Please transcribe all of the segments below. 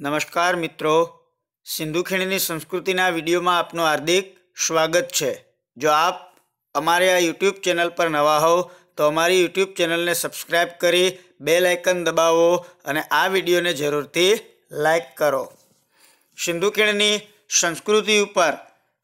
નમસ્કાર મિત્રો. સિંધુ ખીણની સંસ્કૃતિના વિડીયોમાં આપનું હાર્દિક સ્વાગત છે. જો આપ અમારે આ યુટ્યુબ ચેનલ પર નવા હોવ, તો અમારી યુટ્યુબ ચેનલને સબસ્ક્રાઈબ કરી બેલ આઇકન દબાવો અને આ વિડીયોને જરૂરથી લાઈક કરો. સિંધુ ખીણની સંસ્કૃતિ ઉપર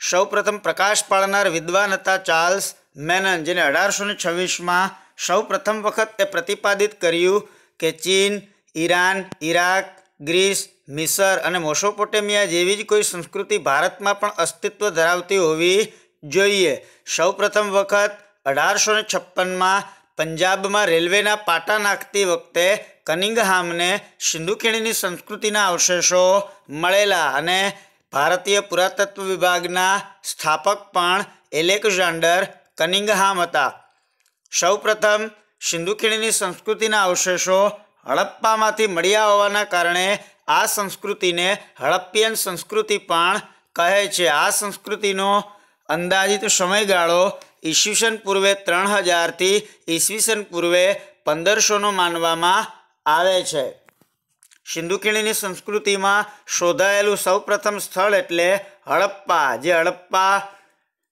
સૌપ્રથમ પ્રકાશ પાડનાર વિદ્વાન હતા ચાર્લ્સ મેનન, જેને અઢારસો ને છવ્વીસમાં સૌ પ્રથમ વખત એ પ્રતિપાદિત કર્યું કે ચીન, ઈરાન, ઈરાક, ગ્રીસ મિસર અને મોસોપોટેમિયા જેવી જ કોઈ સંસ્કૃતિ ભારતમાં પણ અસ્તિત્વ ધરાવતી હોવી જોઈએ. સૌ પ્રથમ વખત અઢારસો ને છપ્પનમાં પંજાબમાં રેલવેના પાટા નાખતી વખતે કનિંગહામને સિંધુ ખીણીની સંસ્કૃતિના અવશેષો મળેલા અને ભારતીય પુરાતત્વ વિભાગના સ્થાપક પણ એલેક્ઝાન્ડર કનિંગહામ હતા. સૌપ્રથમ સિંધુ ખીણીની સંસ્કૃતિના અવશેષો હડપ્પામાંથી મળ્યા હોવાના કારણે આ સંસ્કૃતિને હડપ્પિયન સંસ્કૃતિ પણ કહે છે. આ સંસ્કૃતિનો અંદાજિત સમયગાળો ઈસવીસન પૂર્વે ત્રણ હજારથી ઈસવીસન પૂર્વે પંદરસોનો માનવામાં આવે છે. સિંધુકીણીની સંસ્કૃતિમાં શોધાયેલું સૌપ્રથમ સ્થળ એટલે હડપ્પા, જે હડપ્પા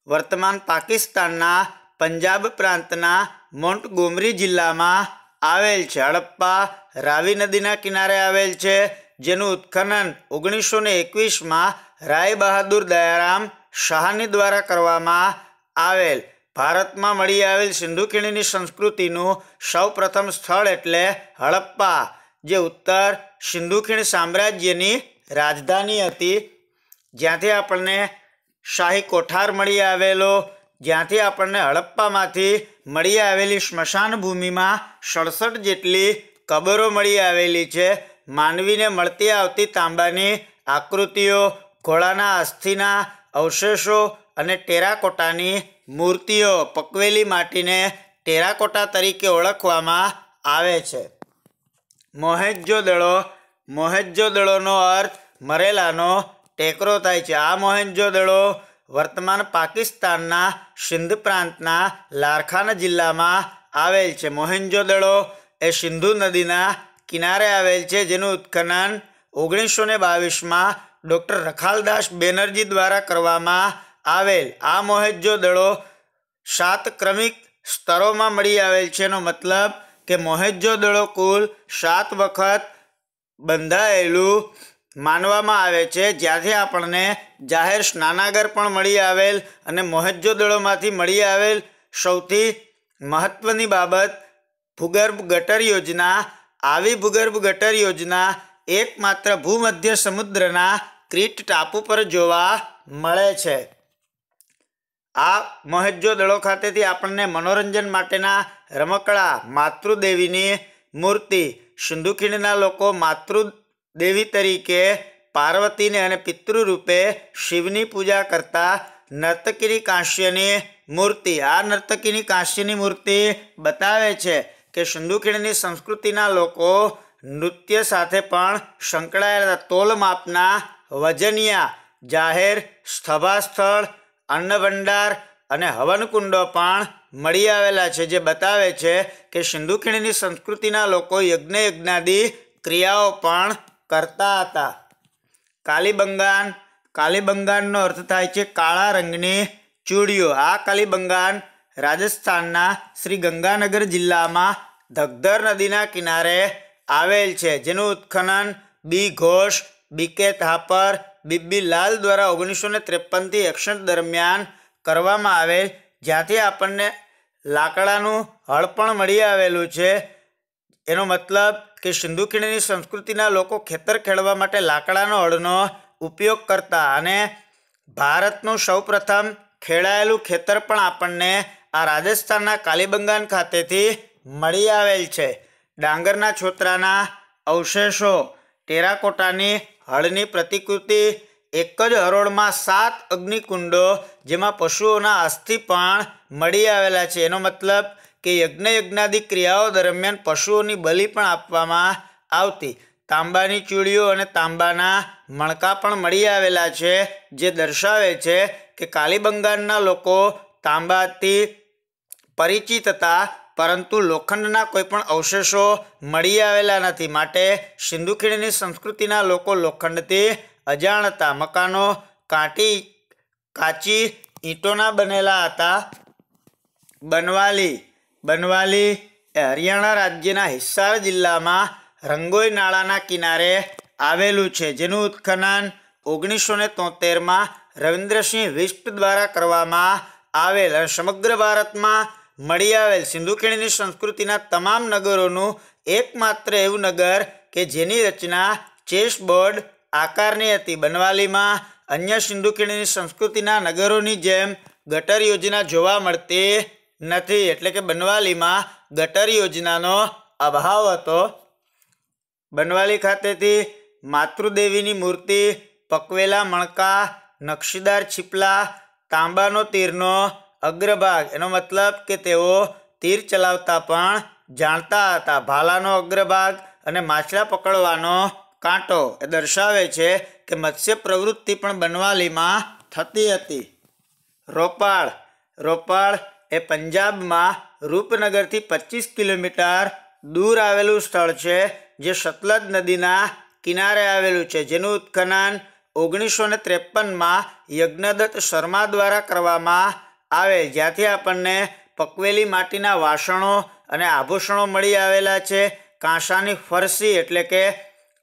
વર્તમાન પાકિસ્તાનના પંજાબ પ્રાંતના મોન્ટગોમરી જિલ્લામાં આવેલ છે. હડપ્પા રાવી નદીના કિનારે આવેલ છે. જેનું ઉત્ખનન ઓગણીસો ને એકવીસમાં રાય બહાદુર દયારામ શાહની દ્વારા કરવામાં આવેલ. ભારતમાં મળી આવેલ સિંધુ ખીણીની સંસ્કૃતિનું સૌ પ્રથમ સ્થળ એટલે હડપ્પા, જે ઉત્તર સિંધુ ખીણ સામ્રાજ્યની રાજધાની હતી. જ્યાંથી આપણને શાહી કોઠાર મળી આવેલો, જ્યાંથી આપણને હડપ્પામાંથી મળી આવેલી સ્મશાન ભૂમિમાં સડસઠ જેટલી કબરો મળી આવેલી છે. માનવીને મળતી આવતી તાંબાની આકૃતિઓ, ઘોડાના અસ્થિના અવશેષો અને ટેરાકોટાની મૂર્તિઓ પકવેલી માટીને ટેરાકોટા તરીકે ઓળખવામાં આવે છે. મોહેજો દળો મોહેજો દળોનો અર્થ મરેલાનો ટેકરો થાય છે. આ મોહેજો દળો વર્તમાન પાકિસ્તાનના સિંધ પ્રાંતના લારખાન જિલ્લામાં આવેલ છે. મોહેન્જો દળો એ સિંધુ નદીના કિનારે આવેલ છે, જેનું ઉત્ખનન ઓગણીસો ને બાવીસમાં ડૉક્ટર રખાલદાસ બેનર્જી દ્વારા કરવામાં આવેલ. આ મોહેજો દળો સાત ક્રમિક સ્તરોમાં મળી આવેલ છે. એનો મતલબ કે મોહેજો દળો કુલ સાત વખત બંધાયેલું માનવામાં આવે છે. જ્યાંથી આપણને જાહેર સ્નાનાગર પણ મળી આવેલ અને મોહેજો દળોમાંથી મળી આવેલ સૌથી મહત્ત્વની બાબત ભૂગર્ભ ગટર યોજના આવી ભૂગર્ભ ગટર યોજના એકમાત્ર ભૂમધ્ય સમુદ્રના ક્રીટ ટાપુ પર જોવા મળે છે. આ મોહેજો દળો ખાતેથી આપણને મનોરંજન માટેના રમકડા, માતૃદેવીની મૂર્તિ, સિંધુખીણના લોકો માતૃદેવી તરીકે પાર્વતીને અને પિતૃ રૂપે શિવની પૂજા કરતા નર્તકીની કાંસ્યની મૂર્તિ. આ નર્તકીની કાંસ્યની મૂર્તિ બતાવે છે કે સિંધુ ખીણની સંસ્કૃતિના લોકો નૃત્ય સાથે પણ સંકળાયેલા તોલ માપના વજનિયા, જાહેર સભા સ્થળ અન્નભંડાર અને હવનકુંડો પણ મળી આવેલા છે, જે બતાવે છે કે સિંધુ ખીણની સંસ્કૃતિના લોકો યજ્ઞ યજ્ઞાદી ક્રિયાઓ પણ કરતા હતા. કાલીબંગાન, કાલીબંગાનનો અર્થ થાય છે કાળા રંગની ચૂડીઓ. આ કાલીબંગાન રાજસ્થાનના શ્રી ગંગાનગર જિલ્લામાં ધગધર નદીના કિનારે આવેલ છે, જેનું ઉત્ખનન બી ઘોષ બીકે થાપર બીબી લાલ દ્વારા ઓગણીસો ને ત્રેપનથી એકસઠ દરમિયાન કરવામાં આવેલ. જ્યાંથી આપણને લાકડાનું હળ પણ મળી આવેલું છે. એનો મતલબ કે સિંધુ ખીણની સંસ્કૃતિના લોકો ખેતર ખેડવા માટે લાકડાનો હળનો ઉપયોગ કરતા અને ભારતનું સૌપ્રથમ ખેડાયેલું ખેતર પણ આપણને આ રાજસ્થાનના કાલીબંગાન ખાતેથી મળી આવેલ છે. ડાંગરના છોતરાના અવશેષો, ટેરાકોટાની હળની પ્રતિકૃતિ, એક જ હરોળમાં સાત અગ્નિકુંડો જેમાં પશુઓના અસ્થિ પણ મળી આવેલા છે. એનો મતલબ કે યજ્ઞ યજ્ઞાદિ ક્રિયાઓ દરમિયાન પશુઓની બલિ પણ આપવામાં આવતી. તાંબાની ચૂડીઓ અને તાંબાના મણકા પણ મળી આવેલા છે, જે દર્શાવે છે કે કાલીબંગાળના લોકો તાંબાથી પરિચિત હતા, પરંતુ લોખંડના કોઈ પણ અવશેષો મળી આવેલા નથી. માટે સિંધુખીણની સંસ્કૃતિના લોકો લોખંડથી અજાણ હતા મકાનો કાંટી, કાચી ઈંટોના બનેલા હતા. બનવાલી બનવાલી એ હરિયાણા રાજ્યના હિસાર જિલ્લામાં રંગોઈ નાળાના કિનારે આવેલું છે, જેનું ઉત્ખનન ઓગણીસો ને તોતેરમાં રવિન્દ્રસિંહ વિષ્ટ દ્વારા કરવામાં આવેલ સમગ્ર ભારતમાં મળી આવેલ સિંધુ સંસ્કૃતિના તમામ નગરોનું એકમાત્ર એવું નગર કે જેની રચના ચેસબોર્ડ આકારની હતી. બનવાલીમાં અન્ય સિંધુ ખીણની સંસ્કૃતિના નગરોની જેમ ગટર યોજના જોવા મળતી નથી. એટલે કે બનવાલીમાં ગટર યોજનાનો અભાવ હતો. બનવાલી ખાતેથી માતૃદેવીની મૂર્તિ, પકવેલા મણકા, નકશીદાર છીપલા, તાંબાનો તીરનો અગ્રભાગ. એનો મતલબ કે તેઓ તીર ચલાવતા પણ જાણતા હતા. ભાલાનો અગ્રભાગ અને માછલા પકડવાનો કાંટો એ દર્શાવે છે કે મત્સ્ય પ્રવૃત્તિ પણ બનવાલીમાં થતી હતી. રોપાળ. રોપાળ એ પંજાબમાં રૂપનગરથી પચીસ કિલોમીટર દૂર આવેલું સ્થળ છે, જે સતલજ નદીના કિનારે આવેલું છે. જેનું ઉત્ખનન ઓગણીસો ને ત્રેપનમાં યજ્ઞદત્ત શર્મા દ્વારા કરવામાં આવે, જ્યાંથી આપણને પકવેલી માટીના વાસણો અને આભૂષણો મળી આવેલા છે. કાંસાની ફરસી એટલે કે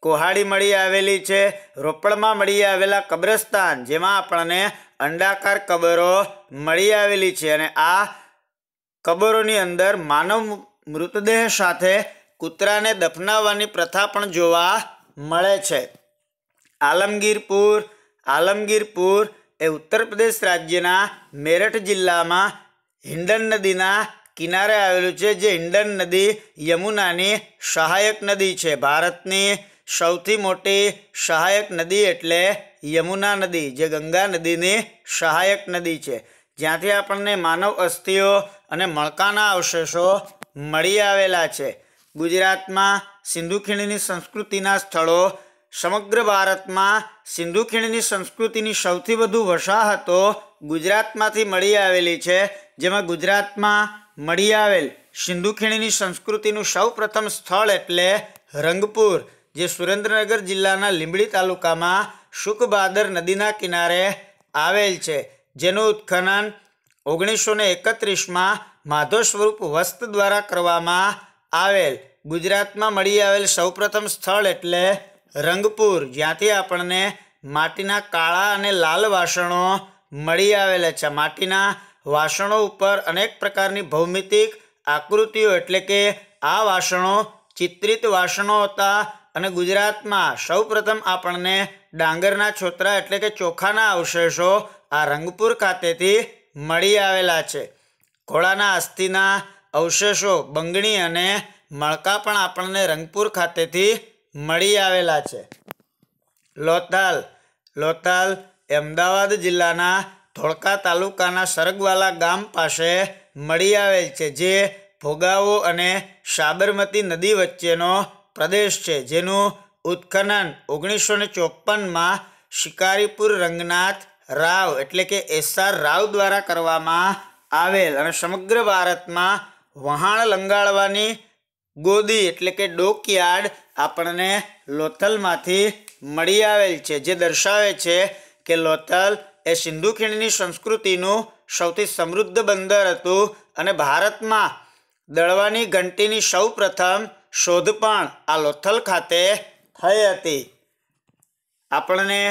કોહાડી મળી આવેલી છે. રોપડમાં મળી આવેલા કબ્રસ્તાન, જેમાં આપણને અંડાકાર કબરો મળી આવેલી છે અને આ કબરોની અંદર માનવ મૃતદેહ સાથે કૂતરાને દફનાવવાની પ્રથા પણ જોવા મળે છે. આલમગીરપુર આલમગીરપુર એ ઉત્તર પ્રદેશ રાજ્યના મેરઠ જિલ્લામાં હિંડન નદીના કિનારે આવેલું છે, જે હિંડન નદી યમુનાની સહાયક નદી છે. ભારતની સૌથી મોટી સહાયક નદી એટલે યમુના નદી, જે ગંગા નદીની સહાયક નદી છે. જ્યાંથી આપણને માનવ અસ્થિઓ અને મણકાના અવશેષો મળી આવેલા છે. ગુજરાતમાં સિંધુ ખીણની સંસ્કૃતિના સ્થળો સમગ્ર ભારતમાં સિંધુ ખીણની સંસ્કૃતિની સૌથી વધુ વસાહતો ગુજરાતમાંથી મળી આવેલી છે, જેમાં ગુજરાતમાં મળી આવેલ સિંધુ ખીણની સંસ્કૃતિનું સૌ પ્રથમ સ્થળ એટલે રંગપુર, જે સુરેન્દ્રનગર જિલ્લાના લીંબડી તાલુકામાં સુખબાદર નદીના કિનારે આવેલ છે. જેનું ઉત્ખનન ઓગણીસો ને એકત્રીસમાં માધો સ્વરૂપ વસ્ત દ્વારા કરવામાં આવેલ. ગુજરાતમાં મળી આવેલ સૌપ્રથમ સ્થળ એટલે રંગપુર, જ્યાંથી આપણને માટીના કાળા અને લાલ વાસણો મળી આવેલા છે. માટીના વાસણો ઉપર અનેક પ્રકારની ભૌમિતિક આકૃતિઓ એટલે કે આ વાસણો ચિત્રિત વાસણો હતા અને ગુજરાતમાં સૌપ્રથમ આપણને ડાંગરના છોતરા એટલે કે ચોખાના અવશેષો આ રંગપુર ખાતેથી મળી આવેલા છે. ઘોડાના અસ્થિના અવશેષો, બંગણી અને મણકા પણ આપણને રંગપુર ખાતેથી મળી આવેલા છે. લોથાલ લોથાલ અમદાવાદ જિલ્લાના ધોળકા તાલુકાના સરગવાલા ગામ પાસે મળી આવેલ છે, જે ભોગાવો અને સાબરમતી નદી વચ્ચેનો પ્રદેશ છે, જેનું ઉત્ખનન ઓગણીસો ને ચોપનમાં શિકારીપુર રંગનાથ રાવ એટલે કે એસઆર રાવ દ્વારા કરવામાં આવેલ અને સમગ્ર ભારતમાં વહાણ લંગાડવાની ગોદી એટલે કે ડોકયાર્ડ આપણને લોથલમાંથી મળી આવેલ છે. જે દર્શાવે છે કે લોથલ એ સિંધુ ખીણની સંસ્કૃતિનું સૌથી સમૃદ્ધ બંદર હતું અને ભારતમાં દળવાની ઘંટીની સૌ પ્રથમ શોધ પણ આ લોથલ ખાતે થઈ હતી. આપણને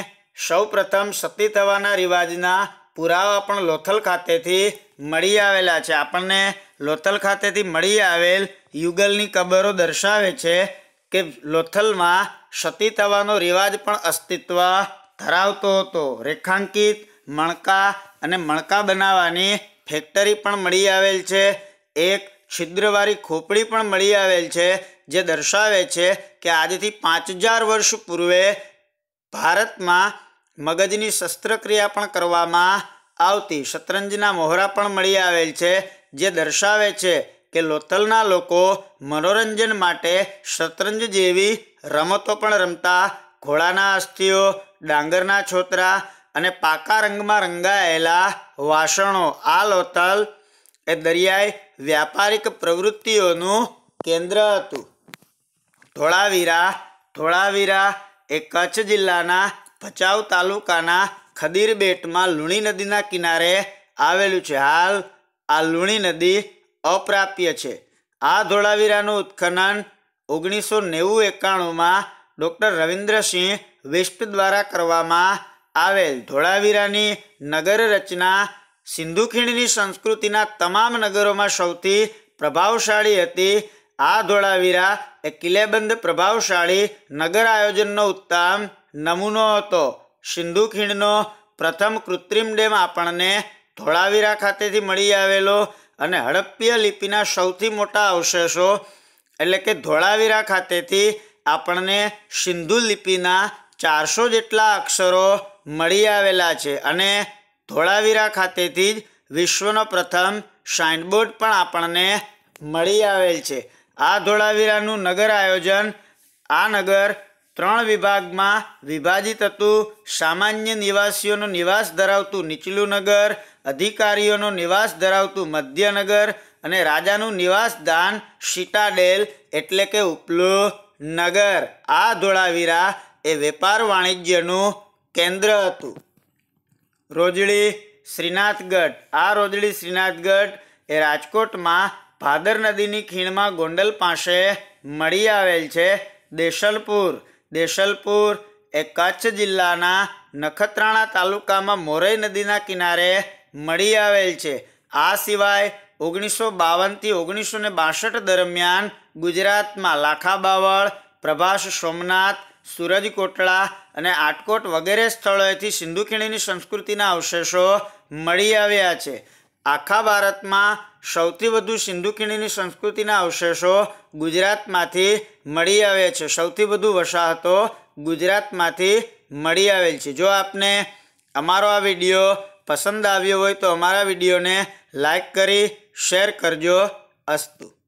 સૌ પ્રથમ સતી થવાના રિવાજના પુરાવા પણ લોથલ ખાતેથી મળી આવેલા છે. આપણને લોથલ ખાતેથી મળી આવેલ યુગલની કબરો દર્શાવે છે કે લોથલમાં સતી થવાનો રિવાજ પણ અસ્તિત્વ ધરાવતો હતો. રેખાંકિત, મણકા અને મણકા બનાવવાની ફેક્ટરી પણ મળી આવેલ છે. એક છિદ્રવાળી ખોપડી પણ મળી આવેલ છે, જે દર્શાવે છે કે આજથી પાંચ હજાર વર્ષ પૂર્વે ભારતમાં મગજની શસ્ત્રક્રિયા પણ કરવામાં આવતી. શતરંજના મોહરા પણ મળી આવેલ છે. જે દર્શાવે છે કે લોથલના લોકો મનોરંજન માટે શતરંજ જેવી રમતો પણ રમતા. ઘોડાના અસ્થિઓ ડાંગરના છોતરા અને પાકા રંગમાં રંગાયેલા વાસણો. આ લોથલ એ દરિયાઈ વ્યાપારિક પ્રવૃત્તિઓનું કેન્દ્ર હતું. ધોળાવીરા ધોળાવીરા એ કચ્છ જિલ્લાના ભચાઉ તાલુકાના ખદીર બેટમાં લુણી નદીના કિનારે આવેલું છે. હાલ આ લુણી નદી અપ્રાપ્ય છે. આ ધોળાવીરાનું ઉત્ખનન ઓગણીસો નેવું એકાણુંમાં ડૉક્ટર રવિન્દ્રસિંહ વિષ્ટ દ્વારા કરવામાં આવેલ ધોળાવીરાની નગર રચના સિંધુ ખીણની સંસ્કૃતિના તમામ નગરોમાં સૌથી પ્રભાવશાળી હતી. આ ધોળાવીરા એ કિલ્લેબંધ પ્રભાવશાળી નગર આયોજનનો ઉત્તમ નમૂનો હતો. સિંધુ ખીણનો પ્રથમ કૃત્રિમ ડેમ આપણને ધોળાવીરા ખાતેથી મળી આવેલો અને હડપ્પીય લિપિના સૌથી મોટા અવશેષો, એટલે કે ધોળાવીરા ખાતેથી આપણને સિંધુ લિપિના ચારસો જેટલા અક્ષરો મળી આવેલા છે. અને ધોળાવીરા ખાતેથી જ વિશ્વનો પ્રથમ સાઇનબોર્ડ પણ આપણને મળી આવેલ છે. આ ધોળાવીરાનું નગર આયોજન આ નગર ત્રણ વિભાગમાં વિભાજિત હતું. સામાન્ય નિવાસીઓનો નિવાસ ધરાવતું નીચલું નગર અધિકારીઓનો નિવાસ ધરાવતું મધ્યનગર અને રાજાનું નિવાસ દાન સીટાડેલ એટલે કે ઉપલું નગર આ ધોળાવીરા એ વેપાર વાણિજ્યનું કેન્દ્ર હતું. રોજડી શ્રીનાથગઢ. આ રોજડી શ્રીનાથગઢ એ રાજકોટમાં ભાદર નદીની ખીણમાં ગોંડલ પાસે મળી આવેલ છે. દેશલપુર. દેશલપુર એ કચ્છ જિલ્લાના નખત્રાણા તાલુકામાં મોરઈ નદીના કિનારે મળી આવેલ છે. આ સિવાય ઓગણીસો બાવનથી ઓગણીસો બાસઠ દરમિયાન ગુજરાતમાં લાખા બાવળ, પ્રભાસ સોમનાથ, સૂરજ કોટડા અને આટકોટ વગેરે સ્થળોએથી સિંધુ ખીણીની સંસ્કૃતિના અવશેષો મળી આવ્યા છે. આખા ભારતમાં સૌથી વધુ સિંધુ ખીણીની સંસ્કૃતિના અવશેષો ગુજરાતમાંથી મળી આવ્યા છે. સૌથી વધુ વસાહતો ગુજરાતમાંથી મળી આવેલ છે. જો આપને અમારો આ વીડિયો પસંદ આવ્યો હોય તો અમારા વિડીયોને લાઈક કરી, શેર કરજો. અસ્તુ.